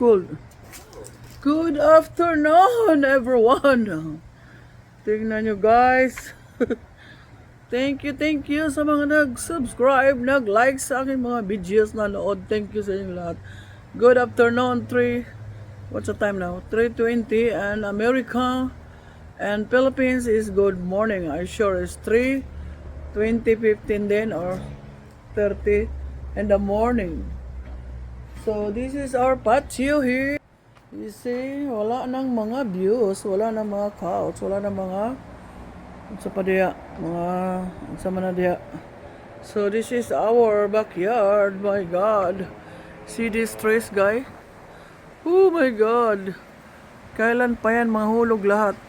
cold. Good afternoon, everyone. Tingnan nyo, guys. thank you, thank you sa mga nag-subscribe, nag-like sa aking mga videos na nood. Thank you sa inyo lahat. Good afternoon, 3, what's the time now? 3.20 and America and Philippines is good morning. I sure it's 3, 20, 15 din or 30 in the morning. So this is our patio here. You see, wala nang mga views, wala nang mga couch, wala nang mga sa pa diya, mga sa man diya. So this is our backyard, my God. See this trees, guy? Oh my God. Kailan pa yan mahulog lahat?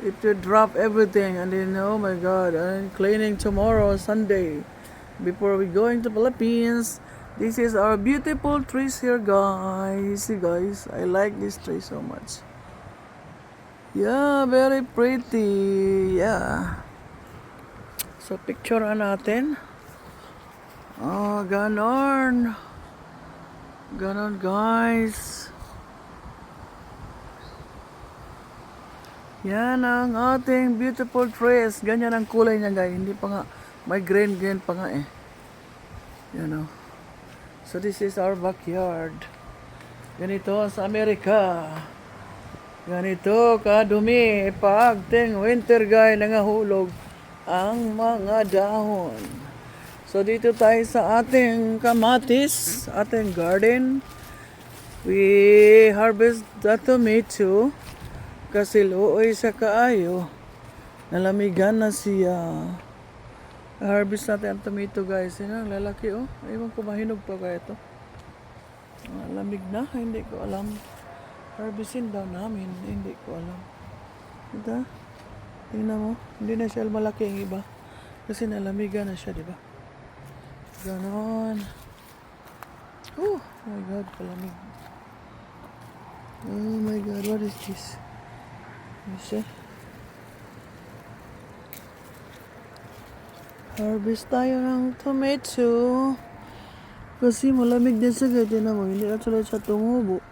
It will drop everything and then, oh my God, I'm cleaning tomorrow, Sunday. Before we going to Philippines, this is our beautiful trees here, guys. See, guys, I like this tree so much. Yeah, very pretty. Yeah. So, picture na natin. Oh, ganon. Ganon, guys. Yan ang ating beautiful trees. Ganyan ang kulay niya, guys. Hindi pa nga, may green, green pa nga eh. Yan o. So this is our backyard. Ganito sa Amerika. Ganito kadumi pag ting winter guy nangahulog ang mga dahon. So dito tayo sa ating kamatis, ating garden. We harvest the tomato kasi looy sa kaayo. Nalamigan na siya. Harvest natin ang tomato guys. Yan ang lalaki oh. Ewan ko mahinog pa kaya ito. Ah, lamig na. Hindi ko alam. Harvestin daw namin. Hindi ko alam. Ito. Tingnan mo. Hindi na siya malaki ang iba. Kasi nalamigan na siya, di ba? Ganon. Oh my God, palamig. Oh my God, what is this? You see? Harvest tayo ng tomato. Kasi malamig din sa ganyan naman. Hindi na tuloy siya tumubo.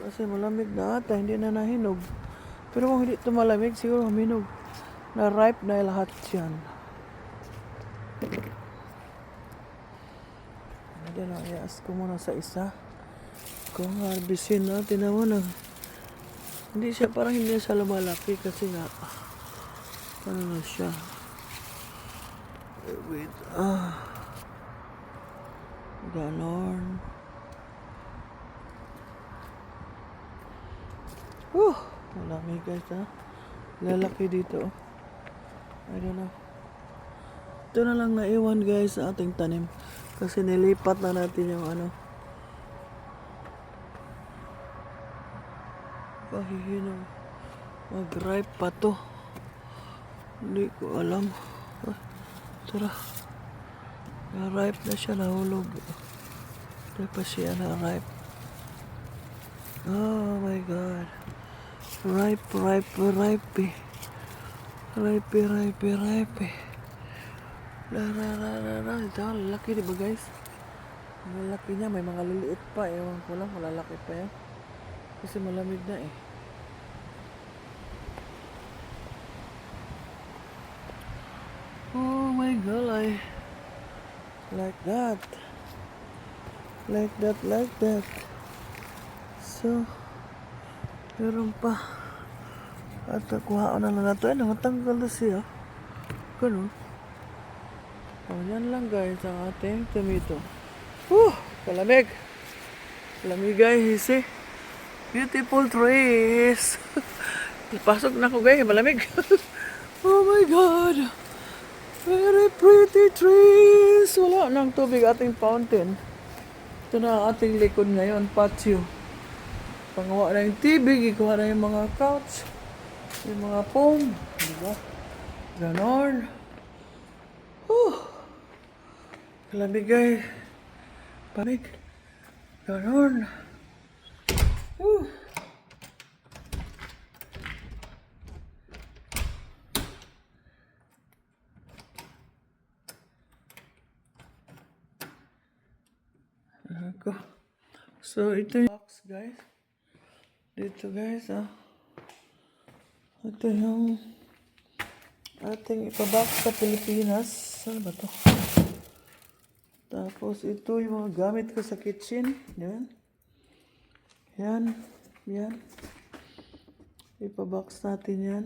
Kasi malamig na ata. Hindi na nahinog. Pero kung hindi ito malamig, siguro huminog. Na ripe na lahat yan. Hindi na, i-ask ko muna sa isa. Kung harvestin natin naman ah. Hindi siya, parang hindi siya lumalaki kasi nga, ano na siya. Wait, ah. Ganon. Uh, malami guys ha. Lalaki dito. I don't know. Ito na lang naiwan guys sa ating tanim. Kasi nilipat na natin yung ano. Pahihinang. Mag-ripe pa to. Hindi ko alam. Tara. Na-ripe na siya, nahulog. Hindi pa siya na-ripe. Oh my God. Ripe, ripe, ripe. Ripe, ripe, ripe. La, la, la, la, la. Ito, lalaki, di ba guys? Ang lalaki niya, may mga liliit pa. Ewan ko lang, malalaki pa yan. Kasi malamig na eh. Oh my like that. Like that, like that. So, meron pa. At kuha na lang nato. Ay, nangatanggal na siya. Ganun. O, yan lang guys ang ating tomato. Whew! Kalamig. Kalamig guys, see? Beautiful trees. Pasok na ako guys, malamig. oh my God. Very pretty trees. Wala nang tubig ating fountain. Ito na ang ating likod ngayon, patio. Pangawa na yung TV, ikuha na yung mga couch, yung mga foam. Diba? Ganon. Whew. Lamig guys. Pamig. Ganon. Whew. So, ito yung box, guys. Dito, guys, ah. Ito yung ating ipabox sa Pilipinas. Saan ba to? Tapos, ito yung mga gamit ko sa kitchen. Yan. Yan. Yan. Ipabox natin yan.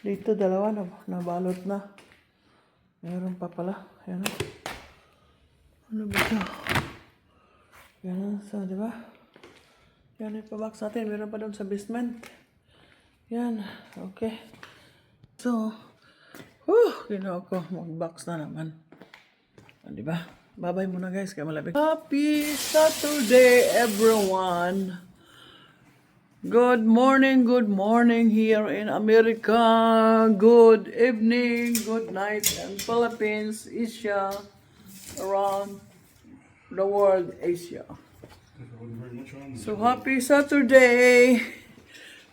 Dito, dalawa na nabalot na. Meron pa pala. Yan. Ano ba ito? Yan. So, di ba? Yan, ipabox natin. Meron pa doon sa basement. Yan. Okay. So, whew, ginawa ko. Mag-box na naman. Di ba? Bye-bye muna guys. Kaya malapit. Happy Saturday, everyone! Good morning, good morning here in America. Good evening, good night in Philippines, Asia, around the world, Asia. So happy Saturday!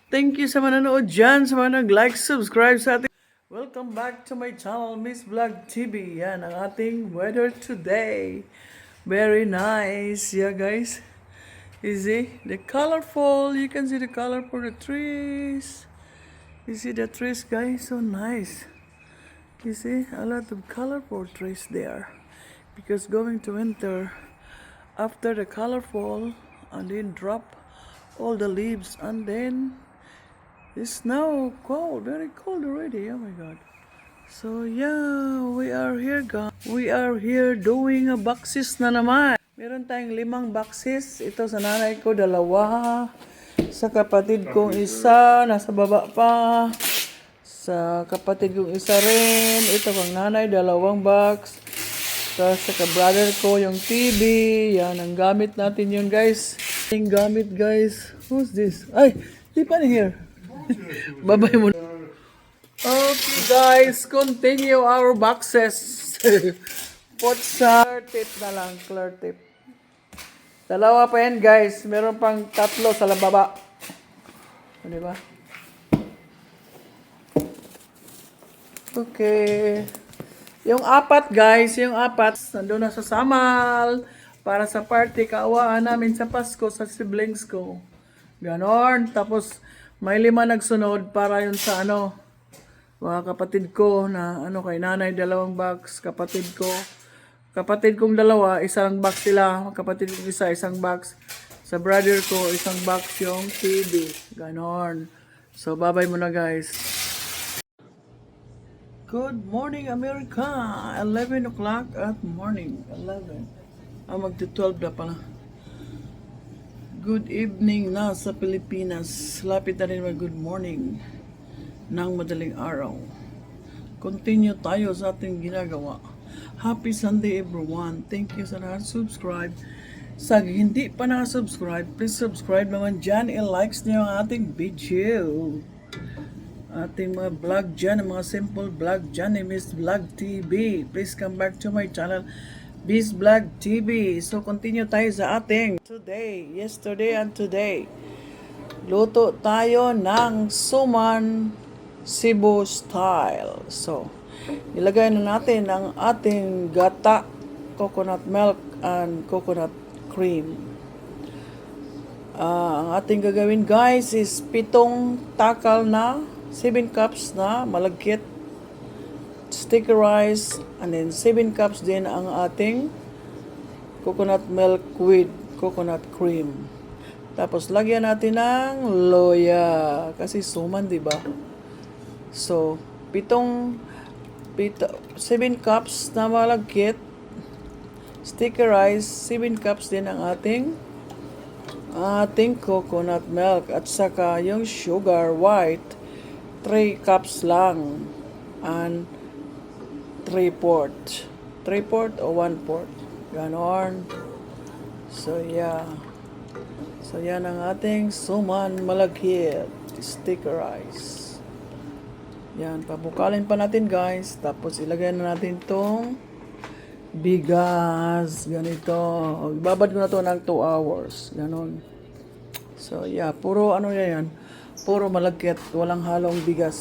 Thank you sa manonood dyan, sa mga nag-like, subscribe sa ating... Welcome back to my channel, Miss Vlog TV. Yan ang ating weather today. Very nice. Yeah, guys. You see? The colorful. You can see the color for the trees. You see the trees, guys? So nice. You see? A lot of colorful trees there. Because going to winter, after the colorful, and then drop all the leaves, and then it's now cold, very cold already. Oh my god. So yeah, we are here guys. We are here doing a boxes na naman. Meron tayong limang boxes. Ito sa nanay ko, dalawa. Sa kapatid kong isa, nasa baba pa. Sa kapatid kong isa rin. Ito kang nanay, dalawang box. Tapos sa ka-brother ko, yung TV. Yan, ang gamit natin yun, guys. Yung gamit, guys. Who's this? Ay, di pa here. Babay mo. Okay, guys. Continue our boxes. Put sa tip na lang. Clear tip. Dalawa pa yan, guys. Meron pang tatlo sa lababa. O, di ba? Okay. Yung apat, guys, yung apat, nandun na sa Samal para sa party kaawaan namin sa Pasko sa siblings ko. Ganon. Tapos, may lima nagsunod para yun sa ano, mga kapatid ko na ano kay nanay, dalawang box, kapatid ko. Kapatid kong dalawa, isang box sila. Kapatid kong isa, isang box. Sa brother ko, isang box yung TV. Ganon. So, bye-bye muna guys. Good morning, America! 11 o'clock at morning. 11. Ah, magti-12 na pala. Good evening na sa Pilipinas. Lapit na rin mag good morning ng madaling araw. Continue tayo sa ating ginagawa. Happy Sunday everyone. Thank you sa subscribe. Sa hindi pa na-subscribe, please subscribe naman dyan. I-likes niyo ang ating video ating mga vlog dyan, mga simple vlog dyan ni Miss Vlog TV. Please come back to my channel, Miss Vlog TV. So, continue tayo sa ating today, yesterday and today. Luto tayo ng suman Cebu style. So, ilagay na natin ang ating gata, coconut milk, and coconut cream. Ah, ang ating gagawin guys is pitong takal na 7 cups na malagkit sticky rice and then 7 cups din ang ating coconut milk with coconut cream. Tapos lagyan natin ng loya kasi suman, 'di ba? So, pitong pito, 7 cups na malagkit sticky rice, 7 cups din ang ating ating coconut milk at saka yung sugar white 3 cups lang and 3 port. 3 port o 1 port? Ganon. So yeah. So yan ang ating suman malagkit. Sticker rice. Yan pabukalin pa natin guys. Tapos ilagay na natin tong bigas. Ganito. Ibabad ko na to ng 2 hours. Ganon. So yeah puro ano yan yan puro malagkit, walang halong bigas.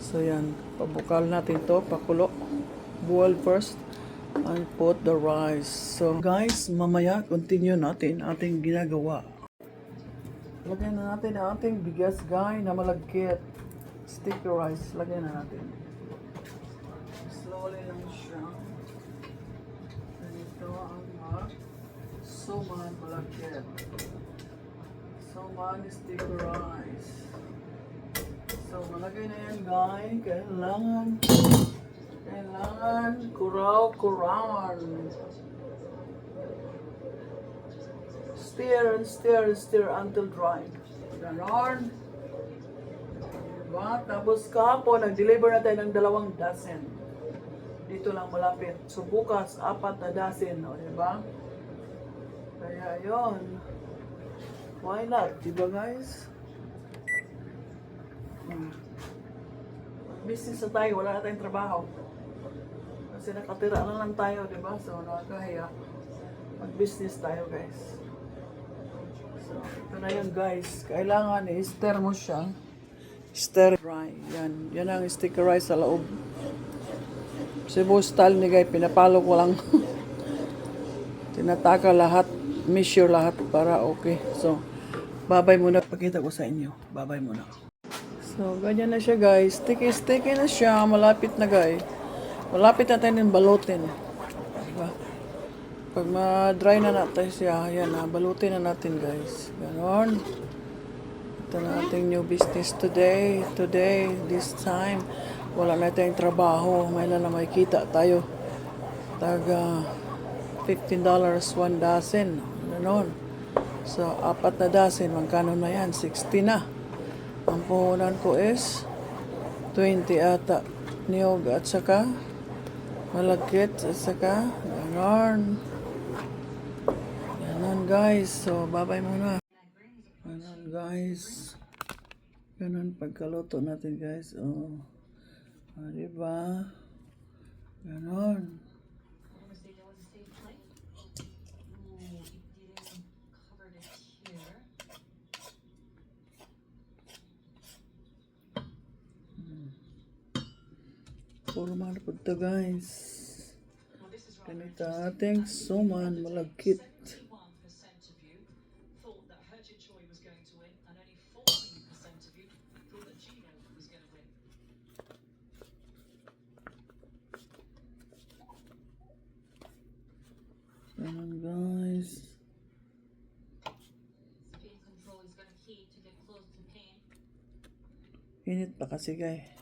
So yan, pabukal natin to, pakulo. Boil first. I put the rice. So guys, mamaya continue natin ating ginagawa. Lagyan na natin ang ating bigas guy na malagkit. Sticky rice. Lagyan na natin. Slowly lang siya. Ganito ang mga suman malagkit. Suman sticky rice. So, malagay na yan, guys. Kailangan, kailangan kuraw-kurawan. Stir and stir and stir until dry. Ganon. Diba? Tapos kahapon, nag-deliver na tayo ng dalawang dozen. Dito lang malapit. So, bukas, apat na dozen. O, diba? Kaya, yon Why not? Diba, guys? business na tayo, wala na tayong trabaho. Kasi nakatira na lang tayo, di ba? So, nakakahiya. Mag-business tayo, guys. So, ito na yun, guys. Kailangan i-stir mo siya. Stir dry. Yan. Yan ang sticker rice sa loob. Cebu style ni guys, pinapalo ko lang. Tinataka lahat, measure lahat para okay. So, babay muna. Pakita ko sa inyo. Babay muna. So, ganyan na siya guys. Sticky-sticky na siya. Malapit na guys. Malapit na tayo ng balutin. Diba? Pag ma-dry na natin siya, yan na, balutin na natin guys. Ganon. Ito na ating new business today. Today, this time, wala na tayong trabaho. May na may kita tayo. Taga $15 one dozen. Ganon. So, apat na dozen. Magkano na yan? 60 na. Ang puhunan ko is 20 ata. Niyog at saka malagkit at saka ganon. Ganon guys. So, babay muna. Ganon guys. Ganon pagkaluto natin guys. Oh. Ah, diba? Ganon. Was they know the same plate? Ooh, it didn't cover it here. Puro mga po to guys. Well, this is rather Ganito ating suman malagkit. Seventy-one percent of you thought that Herja Choi was going to win, and only fourteen percent of you thought that Gino was going to win. Ganon guys. Speed control is going to key to get close to pain. Init pa kasi guys.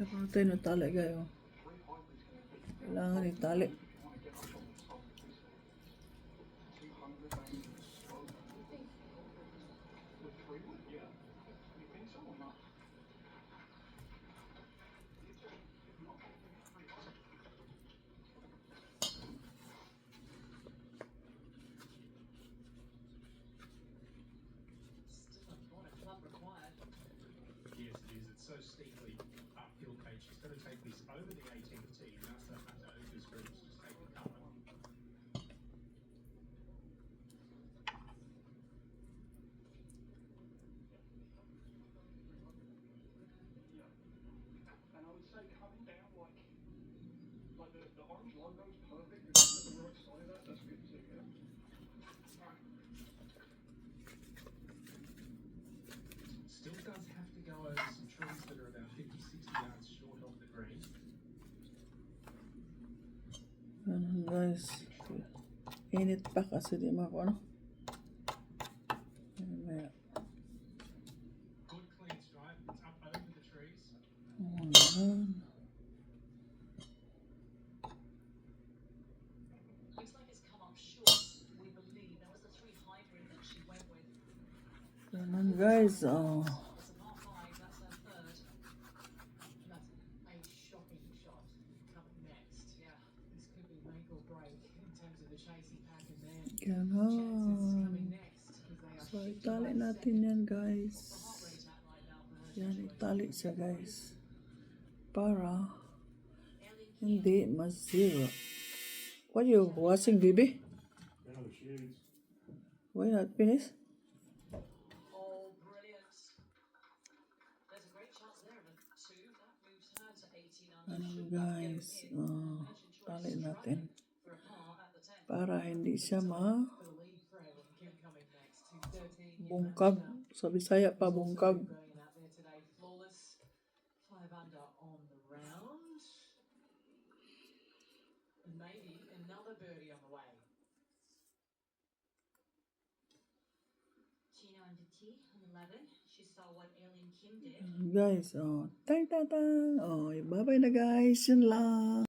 Tayo ng tali kayo. Kailangan ng COVID biraz peynir bakası diyeyim bak onu. Ondan. Hemen guys. Oh. Yan ha. So, itali natin yan guys. Yan, itali siya guys. Para hindi masira. What are you watching, baby? Why not finish? Oh, guys? Oh. Alin natin para hindi siya ma bungkag. Sa Bisaya pa bungkag. Oh, guys, oh, tang tang tang. Oh, bye-bye na guys. Yun lang.